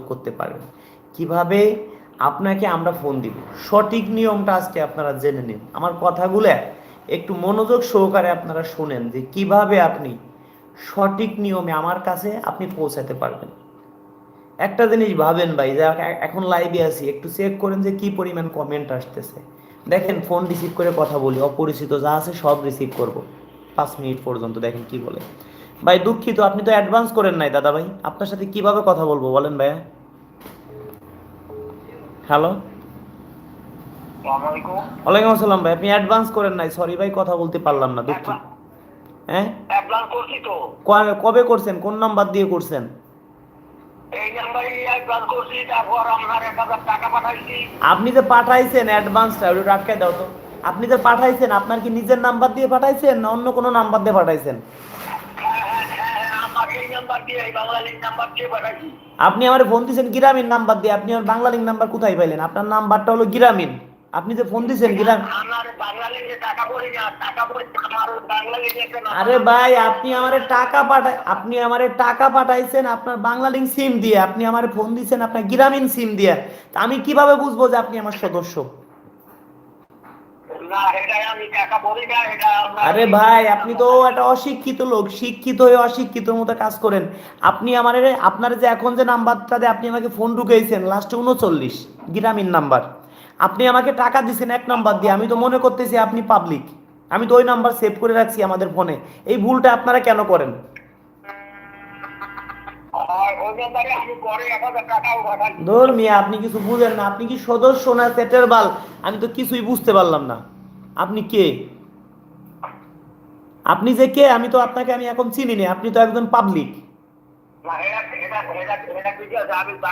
করতে পারবেন। কীভাবে? আপনাকে আমরা ফোন দিব। সঠিক নিয়মটা আজকে আপনারা জেনে নিন। আমার কথাগুলো একটু মনোযোগ সহকারে আপনারা শুনেন যে কীভাবে আপনি সঠিক নিয়মে আমার কাছে আপনি পৌঁছাতে পারবেন। একটা জিনিস ভাবেন ভাই, যে এখন লাইভে আছি, একটু চেক করেন যে কি পরিমাণ কমেন্ট আসতেছে। দেখেন ফোন রিসিভ করে কথা বলি, অপরিচিত যা আছে সব রিসিভ করব। পাঁচ মিনিট পর্যন্ত দেখেন কি বলে। ভাই দুঃখিত আপনি তো অ্যাডভান্স করেন নাই দাদা ভাই আপনার সাথে কীভাবে কথা বলব বলেন ভাইয়া। হ্যালো ওয়ালাইকুম আসসালাম ভাই আপনি অ্যাডভান্স করেন নাই সরি ভাই কথা বলতে পারলাম না দুঃখিত। হ্যাঁ? অ্যাডভান্স করছি তো। কবে করছেন কোন নাম্বার দিয়ে করছেন? আপনি যে পাঠাইছেন অ্যাডভান্সটা ওটা আটকায় দাও তো। আপনি যে পাঠাইছেন আপনার কি নিজের নাম্বার দিয়ে পাঠাইছেন না অন্য কোনো নাম্বার দিয়ে পাঠাইছেন? আপনি আমার ফোন দিয়েছেন গ্রামীণ নাম্বার দিয়ে আপনি আমার বাংলা লিঙ্ক নাম্বার কোথায় পাইলেন? আপনার নাম্বারটা হলো গ্রামীণ। আপনি যে ফোন দিয়েছেন গ্রাম আমার বাংলালিকে টাকা পড়ে না টাকা পড়ে আমার বাংলালিকে একটা নাম্বার আরে ভাই আপনি আমারে টাকা পাঠাই আপনি আমারে টাকা পাঠাইছেন আপনার বাংলা লিঙ্ক সিম দিয়ে। আপনি আমারে ফোন দিয়েছেন আপনার গ্রামীণ সিম দিয়ে। আমি কীভাবে বুঝব যে আপনি আমার সদস্য না এটা আমি টাকা পড়ি না এটা আপনার- আরে ভাই আপনি তো একটা অশিক্ষিত লোক শিক্ষিত হয়ে অশিক্ষিতর মতো কাজ করেন। আপনি আমার আপনার যে এখন যে নাম্বারটা দিয়ে আপনি আমাকে ফোন ঢুকেছেন লাস্টে উনচল্লিশ গ্রামীণ নাম্বার। আপনি আমাকে টাকা দিছেন এক নাম্বার দিয়ে আমি তো মনে করতেছি আপনি পাবলিক আমি তো ওই নাম্বার সেভ করে রাখছি আমাদের ফোনে এই ভুলটা আপনারা কেন করেন? আর ওই নাম্বারে আমি পরে এক হাজার টাকাও পাঠাইছি ধর মিয়া আপনি কিছু বুঝেন না আপনি কি সদস্য না সেটের বাল? আমি তো কিছুই বুঝতে পারলাম না। আপনি কে? আপনি যে কে, আমি তো আপনাকে আমি এখন চিনি না আপনি তো একজন পাবলিক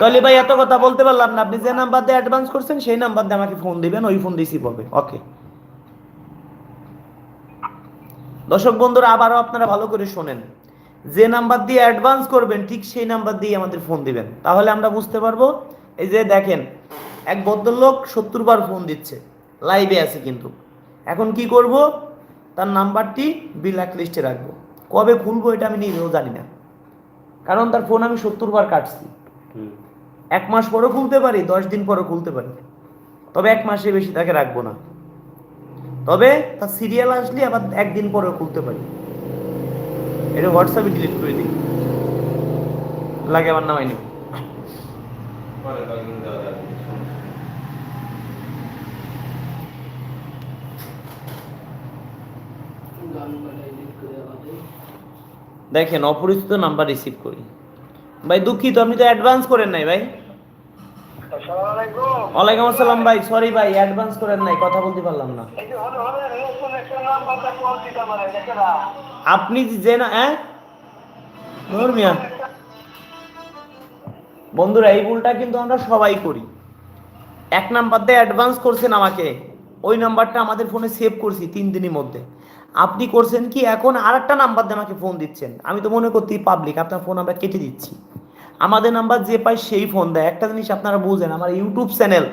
তাহলে ভাই এত কথা বলতে পারলাম না, আপনি যে নাম্বার দিয়ে অ্যাডভান্স করছেন, সেই নাম্বার দিয়ে আমাকে ফোন দিবেন, ওই ফোন রিসিভ হবে ওকে দর্শক বন্ধুরা, আবারও আপনারা ভালো করে শোনেন। যে নাম্বার দিয়ে অ্যাডভান্স করবেন, ঠিক সেই নাম্বার দিয়ে আমাদের ফোন দিবেন। তাহলে আমরা বুঝতে পারব, এই যে দেখেন, এক ভদ্রলোক সত্তর বার ফোন দিচ্ছে লাইভে আছে কিন্তু। এখন কি করব? তার নাম্বারটি ব্ল্যাক লিস্টে রাখব। কবে খুলবো এটা আমি নিজেও জানি না। কারণ তার ফোন আমি সত্তর বার কাটছি। এক মাস পরও খুলতে পারি দশ দিন পরও খুলতে পারি। তবে এক মাসে বেশি তাকে রাখব না। তবে তার সিরিয়াল আসলে আবার একদিন পরেও খুলতে পারি। এটা হোয়াটসঅ্যাপে ডিলিট করে দিই। লাগে আমার নামাই নেব। দেখেন অপরিচিত নাম্বার রিসিভ করি। ভাই দুঃখিত আপনি তো অ্যাডভান্স করেন নাই ভাই। ওয়ালাইকুম আসসালাম ভাই সরি ভাই অ্যাডভান্স করেন নাই কথা বলতে পারলাম না। আপনি যে না হ্যাঁ? নূর মিয়া। বন্ধুরা এই ভুলটা কিন্তু আমরা সবাই করি। এক নাম্বার দিয়ে অ্যাডভান্স করছেন আমাকে ওই নাম্বারটা আমাদের ফোনে সেভ করছি তিন দিনের মধ্যে। আপনি করছেন কি? এখন আর একটা নাম্বার দিয়ে আমাকে ফোন দিচ্ছেন। আমি তো মনে করতেই পাবলিক আপনার ফোন আমরা কেটে দিচ্ছি। আমাদের নাম্বার যে পায় সেই ফোন দেয়। একটা জিনিস আপনারা বুঝেন, আমার ইউটিউব চ্যানেল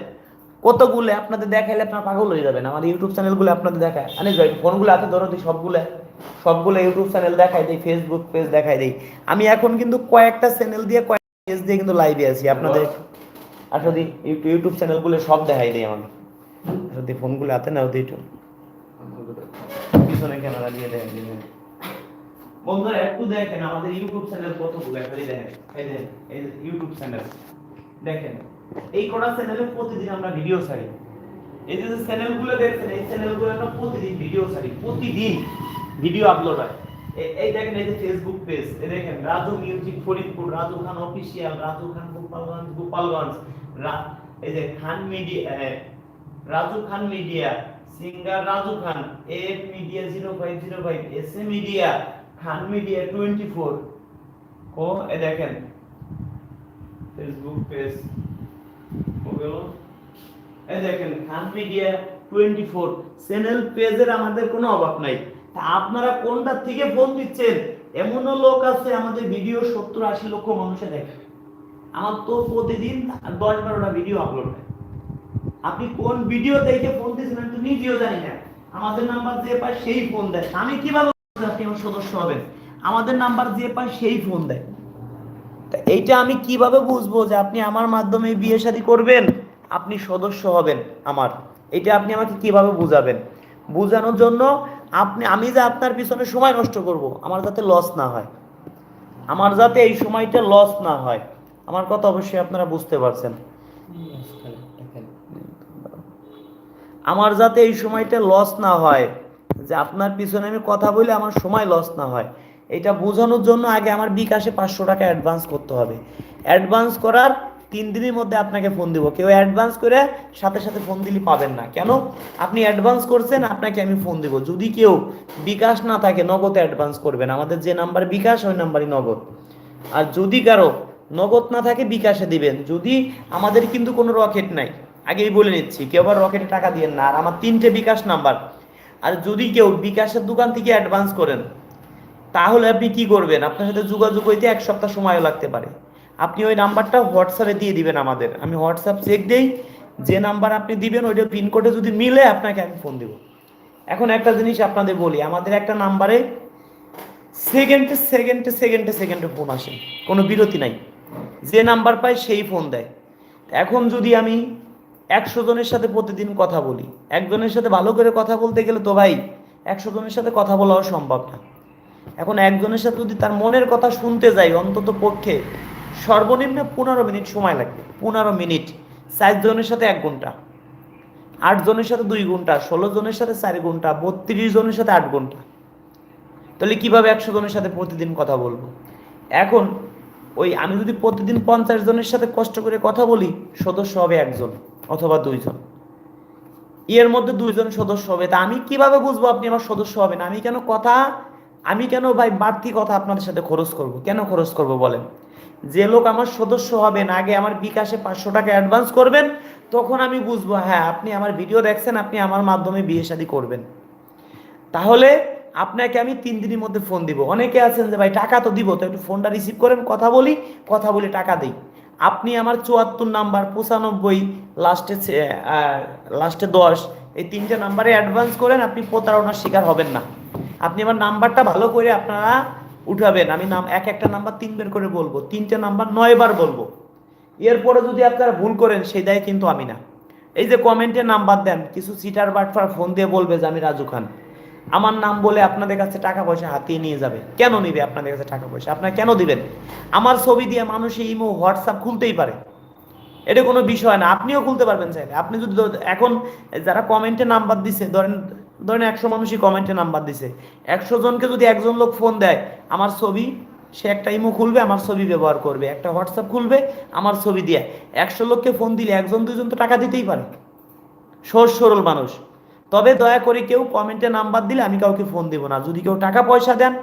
কতগুলো আপনাদের দেখাইলে আপনার পাগল হয়ে যাবেন। আমার ইউটিউব চ্যানেলগুলো আপনাদের দেখায়। আনিস ভাই ফোনগুলো হাতে ধরো দিই সবগুলো। সবগুলো ইউটিউব চ্যানেল দেখাই দিই ফেসবুক পেজ দেখাই দিই। আমি এখন কিন্তু কয়েকটা চ্যানেল দিয়ে কয়েক পেজ দিয়ে কিন্তু লাইভে আছি। আপনাদের আসলে ইউটিউব চ্যানেলগুলো সব দেখাই দেই আমাকে। যদি ফোনগুলো হাতে নাও দিই একটু। পিছনে ক্যামেরা দিয়ে দিই বন্ধুরা, একটু দেখেন, আমাদের ইউটিউব চ্যানেল কতগুলো খালি দেখেন। এই দেখেন, এই যে ইউটিউব চ্যানেল দেখেন, এই কটা চ্যানেলে প্রতিদিন আমরা ভিডিও ছাড়ি। এই যে চ্যানেলগুলো দেখছেন, এই চ্যানেলগুলো আমরা প্রতিদিন ভিডিও ছাড়ি। প্রতিদিন ভিডিও আপলোড হয়। এই দেখেন, এই যে ফেসবুক পেজ এই দেখেন, রাজু মিউজিক ফরিদপুর, রাজু খান অফিসিয়াল রাজু খান গোপালগঞ্জ গোপালগঞ্জ এই যে Khan media Raju Khan media singer Raju Khan F media zero five zero five S A media Khan media twenty four ও, এ দেখেন। ফেসবুক পেজ এই দেখেন, Khan media twenty four channel পেজের আমাদের কোনো অভাব নাই। তা আপনারা কোনটা থেকে ফোন দিচ্ছেন? এমনও লোক আছে, আমাদের ভিডিও সত্তর আশি লক্ষ মানুষে দেখে। আমার তো প্রতিদিন দশ বারোটা ভিডিও আপলোড হয়। আপনি কোন ভিডিও দেখে ফোন দিয়েছেন আমি তো নিজেও জানি না। আমাদের নাম্বার যে পায় সেই ফোন দেয়। আমি কীভাবে আপনি আমার সদস্য হবেন? আমাদের নাম্বার যে পায় সেই ফোন দেয়। এইটা আমি কীভাবে বুঝব যে আপনি আমার মাধ্যমে বিয়ে শাদী করবেন? আপনি সদস্য হবেন আমার। এটা আপনি আমাকে কীভাবে বুঝাবেন? বোঝানোর জন্য আপনি, আমি যে আপনার পিছনে সময় নষ্ট করব, আমার যাতে লস না হয়। আমার যাতে এই সময়টা লস না হয়। আমার কথা অবশ্যই আপনারা বুঝতে পারছেন। আমার যাতে এই সময়টা লস না হয়, যে আপনার পিছনে আমি কথা বলে, আমার সময় লস না হয়। এটা বোঝানোর জন্য আগে আমার বিকাশে পাঁচশো টাকা অ্যাডভান্স করতে হবে। অ্যাডভান্স করার তিন দিনের মধ্যে আপনাকে ফোন দিব। কেউ অ্যাডভান্স করে সাথে সাথে ফোন দিলে পাবেন না। কেন? আপনি অ্যাডভান্স করছেন, আপনাকে আমি ফোন দিব। যদি কেউ বিকাশ না থাকে, নগদে অ্যাডভান্স করবেন আমাদের যে নাম্বার বিকাশ, ওই নাম্বারই নগদ। আর যদি কারও নগদ না থাকে, বিকাশে দিবেন। যদি আমাদের কিন্তু কোনো রকেট নাই। আগেই বলে নিচ্ছি, কেউ আবার রকেটে টাকা দিয়েন না। আর আমার তিনটে বিকাশ নাম্বার। আর যদি কেউ বিকাশের দোকান থেকে অ্যাডভান্স করেন, তাহলে আপনি কি করবেন? আপনার সাথে যোগাযোগ হইতে এক সপ্তাহ সময়ও লাগতে পারে। আপনি ওই নাম্বারটা হোয়াটসঅ্যাপে দিয়ে দিবেন আমাদের। আমি হোয়াটসঅ্যাপ চেক দেই, যে নাম্বার আপনি দিবেন, ওইটা পিনকোডে যদি মিলে, আপনাকে আমি ফোন দিব। এখন একটা জিনিস আপনাদের বলি, আমাদের একটা নাম্বারে সেকেন্ডে সেকেন্ডে সেকেন্ডে সেকেন্ডে ফোন আসে। কোনো বিরতি নাই। যে নাম্বার পায়, সেই ফোন দেয়। এখন যদি আমি একশো জনের সাথে প্রতিদিন কথা বলি। একজনের সাথে ভালো করে কথা বলতে গেলে তো ভাই একশো জনের সাথে কথা বলাও সম্ভব না। এখন একজনের সাথে যদি তার মনের কথা শুনতে যাই অন্তত পক্ষে, সর্বনিম্ন পনেরো মিনিট সময় লাগবে। পনেরো মিনিট। জনের সাথে এক ঘণ্টা। আট জনের সাথে দুই ঘণ্টা। ষোলো জনের সাথে চার ঘণ্টা। বত্রিশ জনের সাথে আট ঘণ্টা। তাহলে কীভাবে একশো জনের সাথে প্রতিদিন কথা বলব? এখন ওই আমি যদি প্রতিদিন পঞ্চাশ জনের সাথে কষ্ট করে কথা বলি, সদস্য হবে একজন। অথবা দুইজন। এর মধ্যে দুইজন সদস্য হবে। তা আমি কীভাবে বুঝব আপনি আমার সদস্য হবেন? আমি কেন কথা, আমি কেন ভাই বাড়তি কথা আপনাদের সাথে খরচ করব? কেন খরচ করব বলেন? যে লোক আমার সদস্য হবেন, আগে আমার বিকাশে পাঁচশো টাকা অ্যাডভান্স করবেন, তখন আমি বুঝব হ্যাঁ আপনি আমার ভিডিও দেখছেন, আপনি আমার মাধ্যমে বিয়ে শাদী করবেন। তাহলে আপনাকে আমি তিন দিনের মধ্যে ফোন দিব। অনেকে আছেন যে, ভাই, টাকা তো দিব, তো একটু ফোনটা রিসিভ করেন, কথা বলি, কথা বলে টাকা দিই। আপনি আমার চুয়াত্তর নাম্বার, পঁচানব্বই লাস্টে লাস্টে দশ, এই তিনটে নাম্বারে অ্যাডভান্স করেন, আপনি প্রতারণার শিকার হবেন না। আপনি আমার নাম্বারটা ভালো করে আপনারা উঠাবেন। আমি নাম, এক একটা নাম্বার তিনবার করে বলব, তিনটে নাম্বার নয়বার বলব। এরপরে যদি আপনারা ভুল করেন, সেই দায় কিন্তু আমি না। এই যে কমেন্টে নাম্বার দেন, কিছু সিটার বাটফার ফোন দিয়ে বলবে যে আমি রাজু খান। আমার নাম বলে আপনাদের কাছে টাকা পয়সা হাতিয়ে নিয়ে যাবে। কেন নিবে আপনাদের কাছে টাকা পয়সা? আপনারা কেন দিবেন? আমার ছবি দিয়ে মানুষ ইমো, হোয়াটসঅ্যাপ খুলতেই পারে। এটা কোনো বিষয় না। আপনিও খুলতে পারবেন চাইলে। আপনি যদি এখন যারা কমেন্টে নাম্বার দিছে, ধরেন ধরেন একশো মানুষই কমেন্টে নাম্বার দিছে। একশো জনকে যদি একজন লোক ফোন দেয়, আমার ছবি, সে একটা ইমো খুলবে, আমার ছবি ব্যবহার করবে। একটা হোয়াটসঅ্যাপ খুলবে, আমার ছবি দিয়ে। একশো লোককে ফোন দিলে একজন, দুজন তো টাকা দিতেই পারে। সহজ সরল মানুষ। তবে দয়া করে কেউ কমেন্টে নাম্বার দিলে আমি কাউকে ফোন দিব না। যদি কেউ টাকা পয়সা দেন,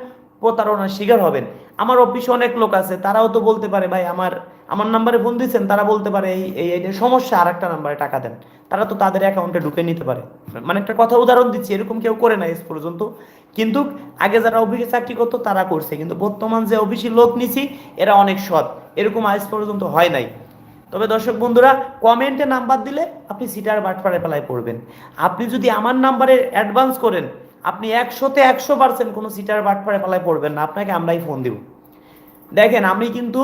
প্রতারণার শিকার হবেন। আমার অফিসে অনেক লোক আছে, তারাও তো বলতে পারে, ভাই, আমার আমার নাম্বারে ফোন দিচ্ছেন তারা বলতে পারে, এই এই এই সমস্যা আর একটা নাম্বারে টাকা দেন। তারা তো তাদের অ্যাকাউন্টে ঢুকে নিতে পারে। মানে একটা কথা উদাহরণ দিচ্ছি, এরকম কেউ করে না এস পর্যন্ত। কিন্তু আগে যারা অফিসে চাকরি করতো, তারা করছে। কিন্তু বর্তমান যে অফিসি লোক নিছি, এরা অনেক সৎ। এরকম আজ পর্যন্ত হয় নাই। তবে দর্শক বন্ধুরা কমেন্টে নাম্বার দিলে আপনি সিটার বাটপাড়ে পেলায় পড়বেন। আপনি যদি আমার নাম্বারে অ্যাডভান্স করেন, আপনি একশোতে একশো পার্সেন্ট কোনো সিটার বাটপাড়ে পেলায় পড়বেন না, আপনাকে আমরাই ফোন দিব। দেখেন, আমি কিন্তু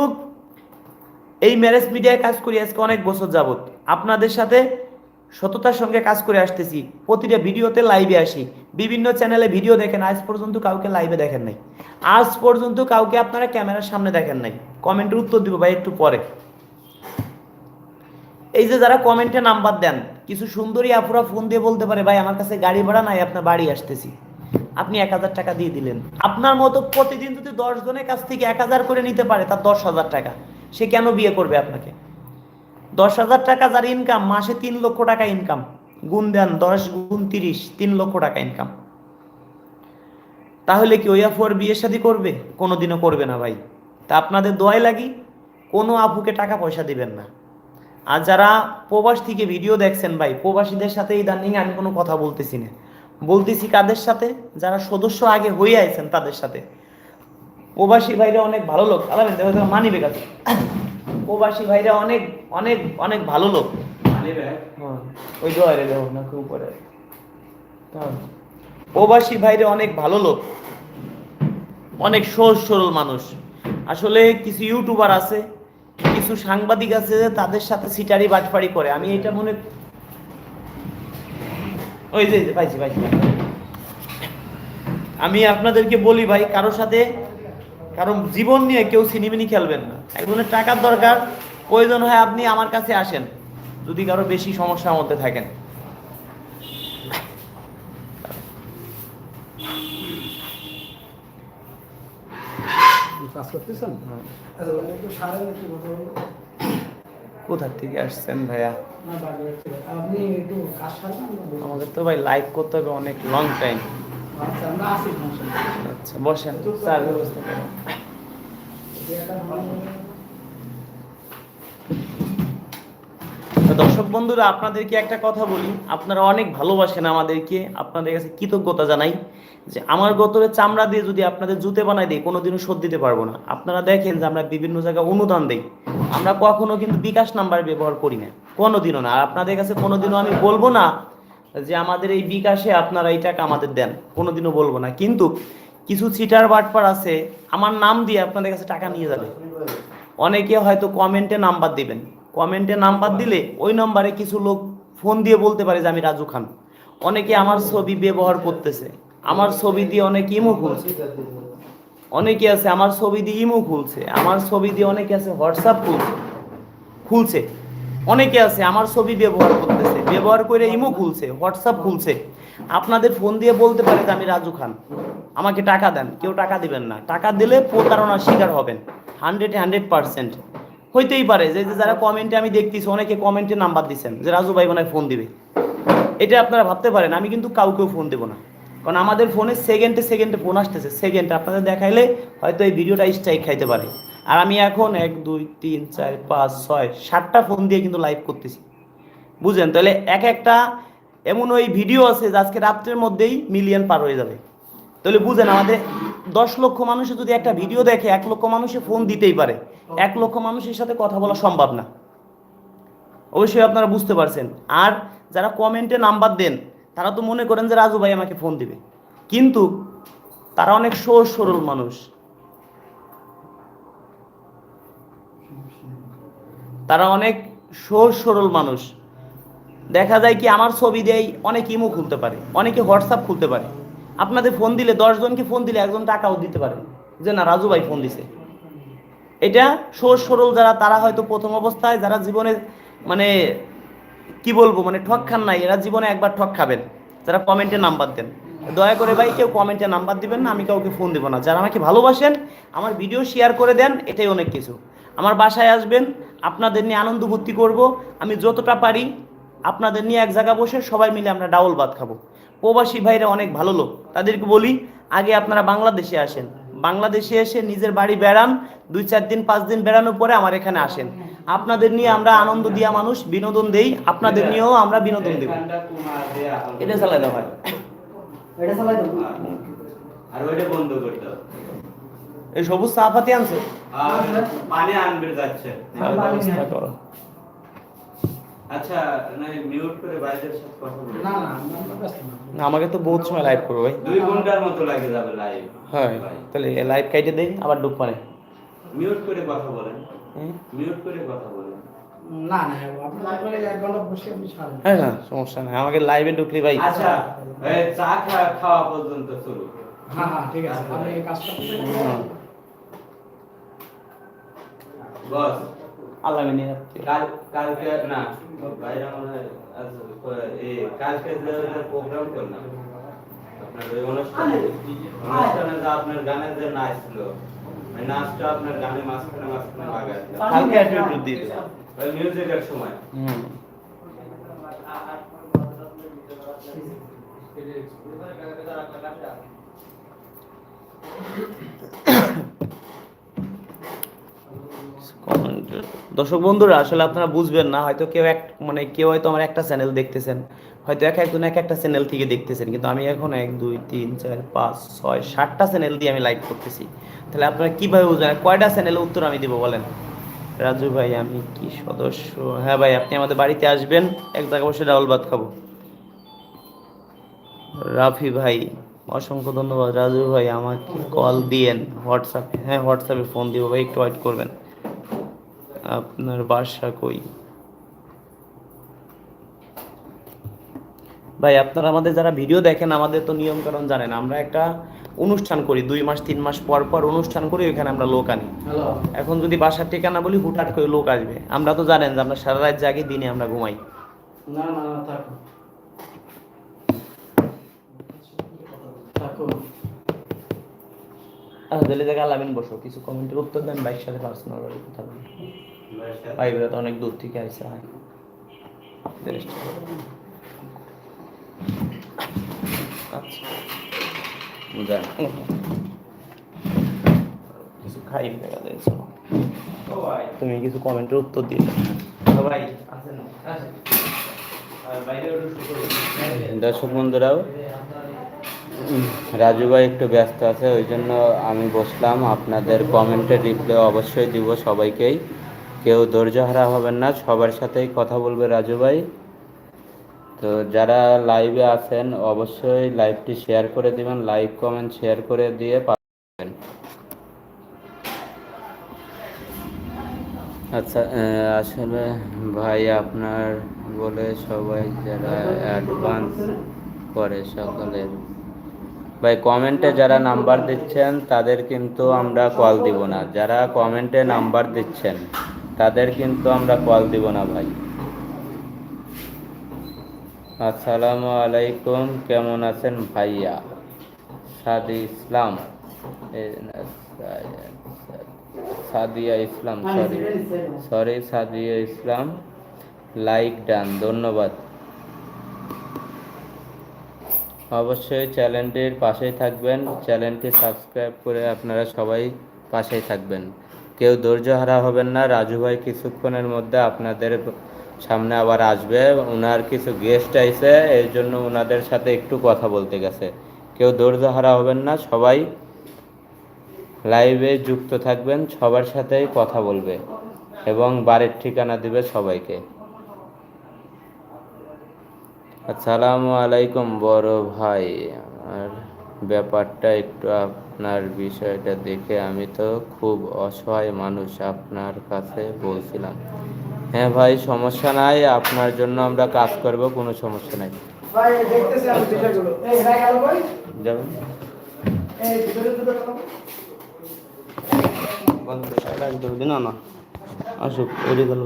এই ম্যারেজ মিডিয়ায় কাজ করি আজকে অনেক বছর যাবত আপনাদের সাথে সততার সঙ্গে কাজ করে আসতেছি। প্রতিটা ভিডিওতে লাইভে আসি। বিভিন্ন চ্যানেলে ভিডিও দেখেন, আজ পর্যন্ত কাউকে লাইভে দেখেন নাই। আজ পর্যন্ত কাউকে আপনারা ক্যামেরার সামনে দেখেন নাই। কমেন্টের উত্তর দিব ভাই একটু পরে। এই যে যারা কমেন্টে নাম্বার দেন, কিছু সুন্দরী আপুরা ফোন দিয়ে বলতে পারে, ভাই, আমার কাছে গাড়ি ভাড়া নাই, আপনার বাড়ি আসতেছি। আপনি এক হাজার টাকা দিয়ে দিলেন। আপনার মতো প্রতিদিন যদি দশ জনের কাছ থেকে এক হাজার করে নিতে পারে, তার দশ হাজার টাকা। সে কেন বিয়ে করবে আপনাকে? দশ হাজার টাকা যার ইনকাম মাসে তিন লক্ষ টাকা ইনকাম গুণ দেন দশ গুণ তিরিশ, তিন লক্ষ টাকা ইনকাম তাহলে কি ওই আপু আর বিয়ে শাদী করবে? কোনোদিনও করবে না ভাই। তা আপনাদের দোয়াই লাগি, কোনো আপুকে টাকা পয়সা দিবেন না। আর যারা প্রবাস থেকে ভিডিও দেখছেন ভাই প্রবাসীদের সাথে ইদানিং আমি কোনো কথা বলতেছি না। বলতেছি কাদের সাথে? যারা সদস্য আগে হয়ে আছেন তাদের সাথে। প্রবাসী ভাইরা অনেক ভালো লোক। দেখো দেখো মানি প্রবাসী ভাইরা অনেক অনেক অনেক ভালো লোক। হ্যাঁ, ওই ডয়ারে দেখো না খুব উপরে। হ্যাঁ। প্রবাসী ভাইরা অনেক ভালো লোক। অনেক সহজ সরল মানুষ। আসলে কিছু ইউটিউবার আছে কিছু সাংবাদিক আছে যে তাদের সাথে সিটারি বাটপাড়ি করে। আমি এটা মনে ওই যে পাইছি পাইছি। আমি আপনাদেরকে বলি ভাই কারোর সাথে, কারণ জীবন নিয়ে কেউ সিনেমিনি খেলবেন না। একজনের টাকার দরকার, প্রয়োজন হয় আপনি আমার কাছে আসেন, যদি কারও বেশি সমস্যার মধ্যে থাকেন। কাজ করতেছেন? আচ্ছা, একটু সারেন একটু কথা বলুন। কোথা থেকে আসছেন ভাইয়া। আমাদের তো ভাই লাইক করতে হবে অনেক লং টাইম আচ্ছা, আচ্ছা বসেন স্যার ব্যবস্থা করুন এটা একটা ভালো- তো বন্ধুরা, আপনাদেরকে একটা কথা বলি। আপনারা অনেক ভালোবাসেন আমাদেরকে। আপনাদের কাছে কৃতজ্ঞতা জানাই যে আমার গোতরে চামড়া দিয়ে যদি আপনাদের জুতে বানাই দিই, কোনোদিনও শোধ দিতে পারব না। আপনারা দেখেন যে আমরা বিভিন্ন জায়গায় অনুদান দিই। আমরা কখনো কিন্তু বিকাশ নাম্বার ব্যবহার করি না। কোনোদিনও না। আর আপনাদের কাছে কোনোদিনও আমি বলব না যে আমাদের এই বিকাশে আপনারা এই টাকা আমাদের দেন। কোনোদিনও বলব না। কিন্তু কিছু চিটার বাটপার আছে। আমার নাম দিয়ে আপনাদের কাছে টাকা নিয়ে যাবে। অনেকে হয়তো কমেন্টে নাম্বার দিবেন। কমেন্টে নাম্বার দিলে ওই নম্বরে কিছু লোক ফোন দিয়ে বলতে পারে যে আমি রাজু খান। অনেকে আমার ছবি ব্যবহার করতেছে। আমার ছবি দিয়ে অনেকে ইমো খুলছে। অনেকে আছে, আমার ছবি দিয়ে ইমো খুলছে। আমার ছবি দিয়ে অনেকে আছে হোয়াটসঅ্যাপ খুলছে। খুলছে। অনেকে আছে, আমার ছবি ব্যবহার করতেছে। ব্যবহার করে ইমো খুলছে, হোয়াটসঅ্যাপ খুলছে। আপনাদের ফোন দিয়ে বলতে পারে যে আমি রাজু খান। আমাকে টাকা দেন। কেউ টাকা দিবেন না। টাকা দিলে প্রতারণার শিকার হবেন। Hundred hundred percent. হইতেই পারে যে যারা কমেন্টে আমি দেখতেছি, অনেকে কমেন্টে নাম্বার দিচ্ছেন যে রাজু ভাই মনে ফোন দিবে। এটা আপনারা ভাবতে পারেন, আমি কিন্তু কাউকেও ফোন দেবো না। কারণ আমাদের ফোনে সেকেন্ডে সেকেন্ডে ফোন আসতেছে সেকেন্ডে আপনাদের দেখাইলে হয়তো এই ভিডিওটা স্ট্রাইক খাইতে পারে। আর আমি এখন এক, দুই, তিন, চার, পাঁচ, ছয়, সাতটা ফোন দিয়ে কিন্তু লাইভ করতেছি। বুঝলেন? তাহলে এক একটা এমন ওই ভিডিও আছে যে আজকে রাত্রের মধ্যেই মিলিয়ন পার হয়ে যাবে। তাহলে বুঝেন আমাদের দশ লক্ষ মানুষে যদি একটা ভিডিও দেখে, এক লক্ষ মানুষে ফোন দিতেই পারে। এক লক্ষ মানুষের সাথে কথা বলা সম্ভব না। অবশ্যই আপনারা বুঝতে পারছেন। আর যারা কমেন্টে নাম্বার দেন, তারা তো মনে করেন যে রাজু ভাই আমাকে ফোন দিবে। কিন্তু তারা অনেক সহজ সরল মানুষ। তারা অনেক সহজ সরল মানুষ। দেখা যায় কি, আমার ছবি দেয় অনেক ইমো খুলতে পারে, অনেকে হোয়াটসঅ্যাপ খুলতে পারে। আপনাদের ফোন দিলে, দশজনকে ফোন দিলে একজন টাকাও দিতে পারে। যে না, রাজু ভাই ফোন দিছে। এটা সহজ সরল যারা, তারা হয়তো প্রথম অবস্থায় যারা জীবনে মানে কি বলব মানে ঠক খান নাই, এরা জীবনে একবার ঠক খাবেন। যারা কমেন্টে নাম্বার দেন। দয়া করে ভাই, কেউ কমেন্টে নাম্বার দিবেন না, আমি কাউকে ফোন দেবো না। যারা আমাকে ভালোবাসেন, আমার ভিডিও শেয়ার করে দেন, এটাই অনেক কিছু। আমার বাসায় আসবেন, আপনাদের নিয়ে আনন্দ ভর্তি করব। আমি যতটা পারি, আপনাদের নিয়ে এক জায়গা বসে সবাই মিলে আমরা ডাউল ভাত খাব। প্রবাসী ভাইরা অনেক ভালো লোক। তাদেরকে বলি আগে আপনারা বাংলাদেশে আসেন। বাংলাদেশে এসে নিজের বাড়ি বেড়ান দুই চার দিন পাঁচ দিন বেড়ানোর পরে আমার এখানে আসেন। আপনাদের নিয়ে আমরা আনন্দ দিয়া মানুষ বিনোদন দেই আপনাদের নিয়েও আমরা বিনোদন দেব। এটা চালাই দাও ভাই। এটা চালাই দেবো। আর ওইটা বন্ধ করতে এই সবুজ চা পাতি আনছে পানি আনবে যাচ্ছে হ্যাঁ, পানি নিয়ে ব্যবস্থা আয়। করো। আচ্ছা মিউট করে বাইরের সাথে কথা বলি। না না আমরা ব্যস্ত না। না আমাকে তো বহুত সময় লাইভ করব ভাই। দুই ঘণ্টার মতো লাগে যাবে লাইভ হ্যাঁ তাহলে লাইভ কাইটে দেই আবার ডুব পারে মিউট করে কথা বলেন। মিউট করে কথা বলেন। না না আপনি একবারে এক ঘণ্টা বসে আপনি সারেন হ্যাঁ সমস্যা নাই আমাকে লাইভে ঢুকলি ভাই। আচ্ছা চা খা- খাওয়া পর্যন্ত হ্যাঁ হ্যাঁ ঠিক আছে আমি এই কাজটা বস। আল্লাহ মিনি রাখছি। কাল কালকে না বাইরে মনে হয় আচ্ছা, এই কালকে যে প্রোগ্রাম করলাম আপনার ওই অনুষ্ঠানে অনুষ্ঠানে যে আপনার গানের যে নাচ ছিল ওই নাচটা আপনার গানে মাঝখানে মাঝখানে লাগায় কালকে একটু একটু দিয়ে দিও। ওই মিউজিকের সময় হুম দর্শক বন্ধুরা, আসলে আপনারা বুঝবেন না, হয়তো কেউ এক মানে কেউ হয়তো আমার একটা চ্যানেল দেখতেছেন, হয়তো এক একজন এক একটা চ্যানেল থেকে দেখতেছেন, কিন্তু আমি এখন এক, দুই, তিন, চার, পাঁচ, ছয়, সাতটা চ্যানেল দিয়ে আমি লাইভ করতেছি। তাহলে আপনারা কীভাবে বুঝবেন কয়টা চ্যানেলে উত্তর আমি দিব বলেন? রাজু ভাই, আমি কি সদস্য? হ্যাঁ ভাই, আপনি আমাদের বাড়িতে আসবেন, এক জায়গায় বসে ডাউল ভাত খাব। রাফি ভাই, অসংখ্য ধন্যবাদ। রাজু ভাই, আমাকে কল দিয়েন, হোয়াটসঅ্যাপে হ্যাঁ হোয়াটসঅ্যাপে ফোন দিব ভাই, একটু ওয়েট করবেন। আপনার বাসা কই? ভাই আপনারা আমাদের যারা ভিডিও দেখেন আমাদের তো নিয়ম কারণ জানেন আমরা একটা অনুষ্ঠান করি দুই মাস তিন মাস পর পর অনুষ্ঠান করি ওইখানে আমরা লোক আনি। এখন যদি বাসার ঠিকানা বলি হুটহাট করে লোক আসবে। আমরা তো জানেন যে আমরা সারা রাত জাগি দিনে আমরা ঘুমাই। না না না থাকো। থাকো। আচ্ছা বসো। কিছু কমেন্টের উত্তর দেন ভাইয়ের সাথে পার্সোনাল কথা বলি। ভাই বেরা তো অনেক দূর থেকে আইসা হয় আচ্ছা। যান। কিছু খাই দেখা যায় তুমি কিছু কমেন্টের উত্তর ভাই করুন। দর্শক বন্ধুরাও রাজু ভাই একটু ব্যস্ত আছে ওই জন্য আমি বসলাম। আপনাদের কমেন্টের রিপ্লাই অবশ্যই দিব সবাইকেই। কেউ ধৈর্য হারা হবেন না, সবার সাথেই কথা বলবে রাজু ভাই। তো যারা লাইভে আছেন, অবশ্যই লাইভটি শেয়ার করে দিবেন লাইভ কমেন্ট শেয়ার করে দিয়ে পাবেন। আচ্ছা আসলে ভাই আপনার বলে সবাই যারা অ্যাডভান্স করে সকলের ভাই কমেন্টে যারা নাম্বার দিচ্ছেন, তাদের কিন্তু আমরা কল দিব না। যারা কমেন্টে নাম্বার দিচ্ছেন তাদের কিন্তু আমরা কল দিব না ভাই। আসসালামু আলাইকুম, কেমন আছেন ভাইয়া? Sadi Islam. Sadia Islam sorry sorry Sadia Islam. Like done ধন্যবাদ। অবশ্যই চ্যানেলটির পাশেই থাকবেন। চ্যানেলটি সাবস্ক্রাইব করে আপনারা সবাই পাশেই থাকবেন। কেউ ধৈর্য হারা হবেন না। রাজু ভাই কিছুক্ষণের মধ্যে আপনাদের সামনে আবার আসবে। ওনার কিছু গেস্ট আইছে এর জন্য ওনাদের সাথে একটু কথা বলতে গেছে। কেউ ধৈর্য হারা হবেন না, সবাই লাইভে যুক্ত থাকবেন, সবার সাথেই কথা বলবে এবং বাড়ির ঠিকানা দিবে সবাইকে। আসসালামু আলাইকুম বড় ভাই। আমার ব্যাপারটা একটু আপনার বিষয়টা দেখে আমি তো খুব অসহায় মানুষ আপনার কাছে বলছিলাম। হ্যাঁ ভাই সমস্যা নাই আপনার জন্য আমরা কাজ করব কোনো সমস্যা নাই। ভাই দেখতেছি আমি বিষয়গুলো। এই হ্যাঁ গেল ভাই যাবেন। এই ভিতরে দুটো কথা বন্ধ করে দিন না আসুক ওই করে